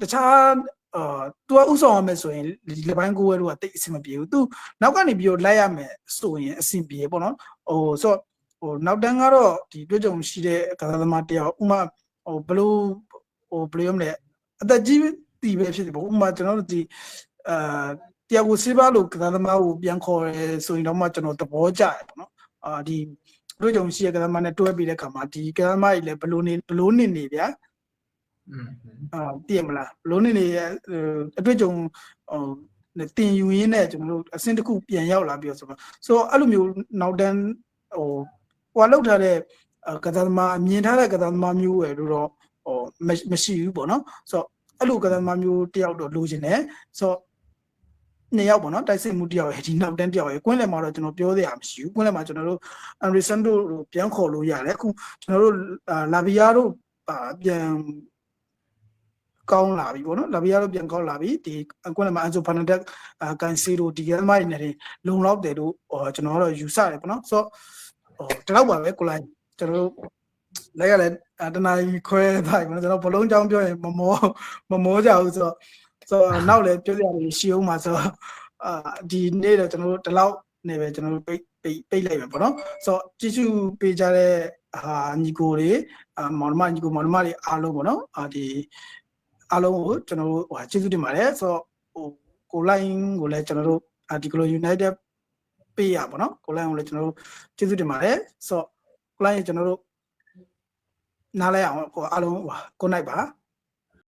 တခြားအာသူကဥဆောင်ရမယ်ဆိုရင်ဒီလပိုင်းကိုဝဲတို့ကတိတ်အဆင်မပြေဘူးသူနောက်ကနေပြီးတော့လိုက်ရမယ်ဆိုရင်အဆင်ပြေပေါ့နော်ဟိုဆိုဟိုနောက်တန်းကတော့ဒီတွေ့ကြုံရှိတဲ့ကစားသမားတယောက်ဥမာဟိုဘလို့ဟိုဘယ်လိုမလဲအသက်ကြီး တည်ပဲဖြစ်တယ်ပေါ့ဥမာကျွန်တော်တို့ဒီအာတရားကိုစေးပါလို့ကစားသမားကိုပြန်ခေါ်ရဲဆိုရင်တော့မှကျွန်တော်သဘောကျတယ်ပေါ့နော်အာဒီတွေ့ကြုံရှိတဲ့ကစားသမားနဲ့တွဲပြီးတဲ့ခါမှာဒီကစားသမားကြီးလည်းဘလို့နေဘလို့နေနေဗျာอืมအာတည်မလားဘလို့နေနေရဲ့အတွေ့အကြုံဟိုတင်ယူရင်းနဲ့ကျွန်တော်တို့အဆင့်တစ်ခုပြန်ရောက်လာပြီးတော့ဆိုတော့ဆိုတော့အဲ့လိုမျိုးနောက်တန်းဟိုဟိုလောက်ထားတဲ့ကစားသမားမြင်ထားတဲ့ကစားသမားမျိုးပဲလို့တော့ဟိုမရှိဘူးပေါ့နော်ဆိုတော့ အဲ့လိုကစားသမားမျိုးတယောက်တော့လိုချင်တယ်ဆိုတော့နှစ်ယောက်ပေါ့နော်တိုက်စစ်မှုတယောက်ရဲ့ဒီနောက်တန်းတယောက်ရဲ့ကွင်းလယ်မှာတော့ကျွန်တော်ပြောသေးရမရှိဘူးကွင်းလယ်မှာကျွန်တော်တို့အန်ရီဆန်တို့ပြန်ခေါ်လို့ရတယ်အခုကျွန်တော်တို့လာဗီယာတို့ပြန်ကောင်းလာပြီပေါ့နော်လာဗီယာတို့ပြန်ကောင်းလာပြီဒီကွန်းလမှာအန်ဆိုဖာနန်ဒက်ကန်စီရိုဒီကမိုင်းနေလုံလောက်တယ်လို့ကျွန်တော်ကတော့ယူဆတယ်ပေါ့နော်ဆိုတော့ဟိုတလောက်ပါပဲကိုလိုက်ကျွန်တော်တို့ လည်းရလဲတနာကြီးခွဲတိုင်းပေါ့နော်ကျွန်တော်ဘလုံးချောင်းပြောရင်မမောမမောကြဘူးဆိုတော့ဆိုတော့နောက်လည်းပြောပြရရှိအောင်ပါဆိုတော့အာဒီနေ့တော့ကျွန်တော်တို့တလောက်နေပဲကျွန်တော်တို့ပိတ်ပိတ်ပိတ်လိုက်မယ်ပေါ့နော်ဆိုတော့ကြည့်ရှုပေးကြတဲ့ဟာညီကိုတွေအာမောင်နှမညီကိုမောင်နှမတွေအားလုံးပေါ့နော်အာဒီအားလုံးကိုကျွန်တော်တို့ဟိုကျေးဇူးတင်ပါတယ်ဆိုတော့ဟိုကိုလိုင်းကိုလည်းကျွန်တော်တို့ဒီကလို United ပေးရပါတော့ကိုလိုင်းကိုလည်းကျွန်တော်တို့ကျေးဇူးတင်ပါတယ်ဆိုတော့ကိုလိုင်းကျွန်တော်တို့ နားလဲအောင်ကိုအားလုံးဟိုကိုနိုင်ပါ